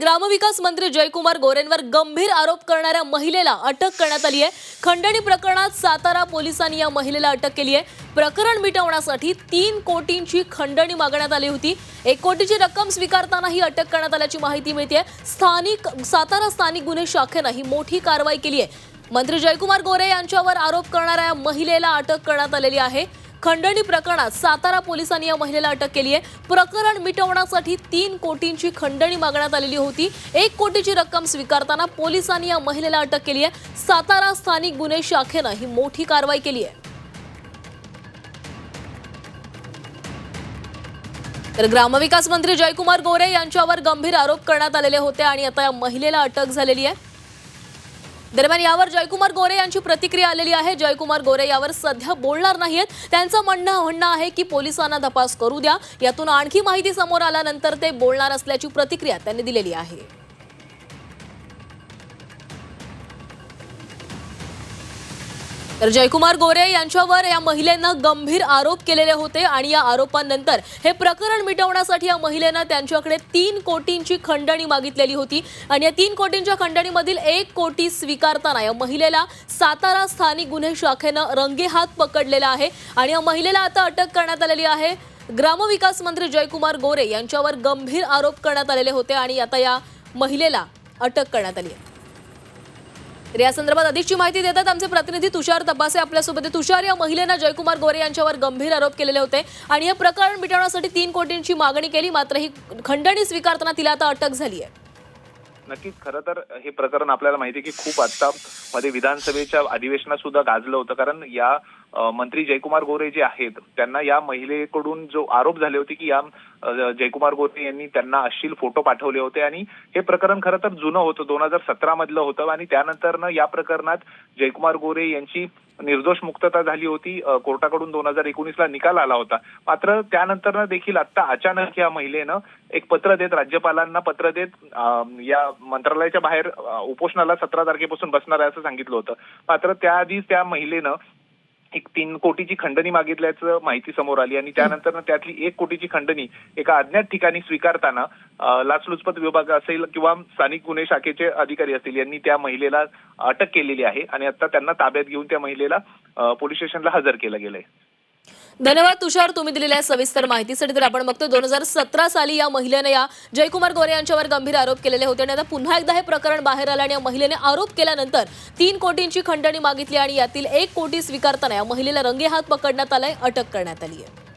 ग्रामविकास मंत्री जयकुमार गोरेंवर गंभीर आरोप करणाऱ्या महिलेला अटक करण्यात आली आहे. खंडणी प्रकरणात सातारा पोलिसांनी या महिलेला अटक केली आहे. प्रकरण मिटवण्यासाठी तीन कोटींची खंडणी मागण्यात आली होती. एक कोटीची रक्कम स्वीकारताना ही अटक करण्यात आल्याची माहिती मिळते स्थानिक सातारा स्थानिक गुन्हे शाखेनं ही मोठी कारवाई केली आहे. मंत्री जयकुमार गोरे यांच्यावर आरोप करणाऱ्या महिलेला अटक करण्यात आलेली आहे. खंडणी प्रकरणात सातारा पोलिसांनी या महिलेला अटक केली आहे. प्रकरण मिटवण्यासाठी तीन कोटींची खंडणी मागण्यात आलेली होती. एक कोटीची रक्कम स्वीकारताना पोलिसांनी या महिलेला अटक केली आहे. सातारा स्थानिक गुन्हे शाखेनं ही मोठी कारवाई केली आहे. तर ग्रामविकास मंत्री जयकुमार गोरे यांच्यावर गंभीर आरोप करण्यात आलेले होते आणि आता या महिलेला अटक झालेली आहे. दरम्यान यावर जयकुमार गोरे यांची प्रतिक्रिया आलेली आहे. जयकुमार गोरे यावर सध्या बोलणार नाहीत त्यांचं म्हणणं म्हणणं आहे की पोलिसांना तपास करू द्या. यातून आणखी माहिती समोर आल्यानंतर ते बोलणार असल्याची प्रतिक्रिया त्यांनी दिलेली आहे. तर जयकुमार गोरे यांच्यावर या महिलेनं गंभीर आरोप केलेले होते आणि या आरोपांनंतर हे प्रकरण मिटवण्यासाठी या महिलेनं त्यांच्याकडे तीन कोटींची खंडणी मागितलेली होती. आणि या तीन कोटींच्या खंडणीमधील एक कोटी स्वीकारताना या महिलेला सातारा स्थानिक गुन्हे शाखेनं रंगेहात पकडलेला आहे आणि या महिलेला आता अटक करण्यात आलेली आहे. ग्रामविकास मंत्री जयकुमार गोरे यांच्यावर गंभीर आरोप करण्यात आलेले होते आणि आता या महिलेला अटक करण्यात आली आहे. तर या संदर्भात अधिकची माहिती देतात आमचे प्रतिनिधी तुषार तपासे आपल्यासोबत तुषार या महिलेनं जयकुमार गोरे यांच्यावर गंभीर आरोप केलेले होते आणि हे प्रकरण मिटवण्यासाठी तीन कोटींची मागणी केली मात्र ही खंडणी स्वीकारताना तिला आता अटक झाली आहे. नक्कीच खरं तर हे प्रकरण आपल्याला माहिती आहे की खूप आता मध्ये विधानसभेच्या अधिवेशनात सुद्धा गाजलं होतं. कारण या मंत्री जयकुमार गोरे जे आहेत त्यांना या महिलेकडून जो आरोप झाले होते की या जयकुमार गोरे यांनी त्यांना अश्लील फोटो पाठवले होते आणि हे प्रकरण खरं तर जुनं होतं दोन हजार सतरा मधलं होतं आणि त्यानंतरनं या प्रकरणात जयकुमार गोरे यांची निर्दोष मुक्तता झाली होती. कोर्टाकडून दोन हजार एकोणीसला निकाल आला होता. मात्र त्यानंतर देखील आता अचानक या महिलेनं एक पत्र देत राज्यपालांना पत्र देत या मंत्रालयाच्या बाहेर उपोषणाला सतरा तारखेपासून बसणार आहे असं सांगितलं होतं. मात्र त्याआधीच त्या महिलेनं एक तीन कोटीची खंडणी मागितल्याचं माहिती समोर आली आणि त्यानंतर त्यातली एक कोटीची खंडणी एका अज्ञात ठिकाणी स्वीकारताना लाचलुचपत विभाग असेल किंवा स्थानिक गुन्हे शाखेचे अधिकारी असतील यांनी त्या महिलेला अटक केलेली आहे आणि आता त्यांना ताब्यात घेऊन त्या महिलेला पोलीस स्टेशनला हजर केलं गेलंय. धन्यवाद तुषार. तुम्ही दिलेल्या सविस्तर माहितीसाठी तर आपण बघतो दोन हजार सतरा साली या महिलेने या जयकुमार गोरे यांच्यावर गंभीर आरोप केलेले होते आणि आता पुन्हा एकदा हे प्रकरण बाहेर आलं आणि या महिलेने आरोप केल्यानंतर तीन कोटींची खंडणी मागितली आणि यातील एक कोटी स्वीकारताना या महिलेला रंगेहात पकडण्यात आलाय अटक करण्यात आली आहे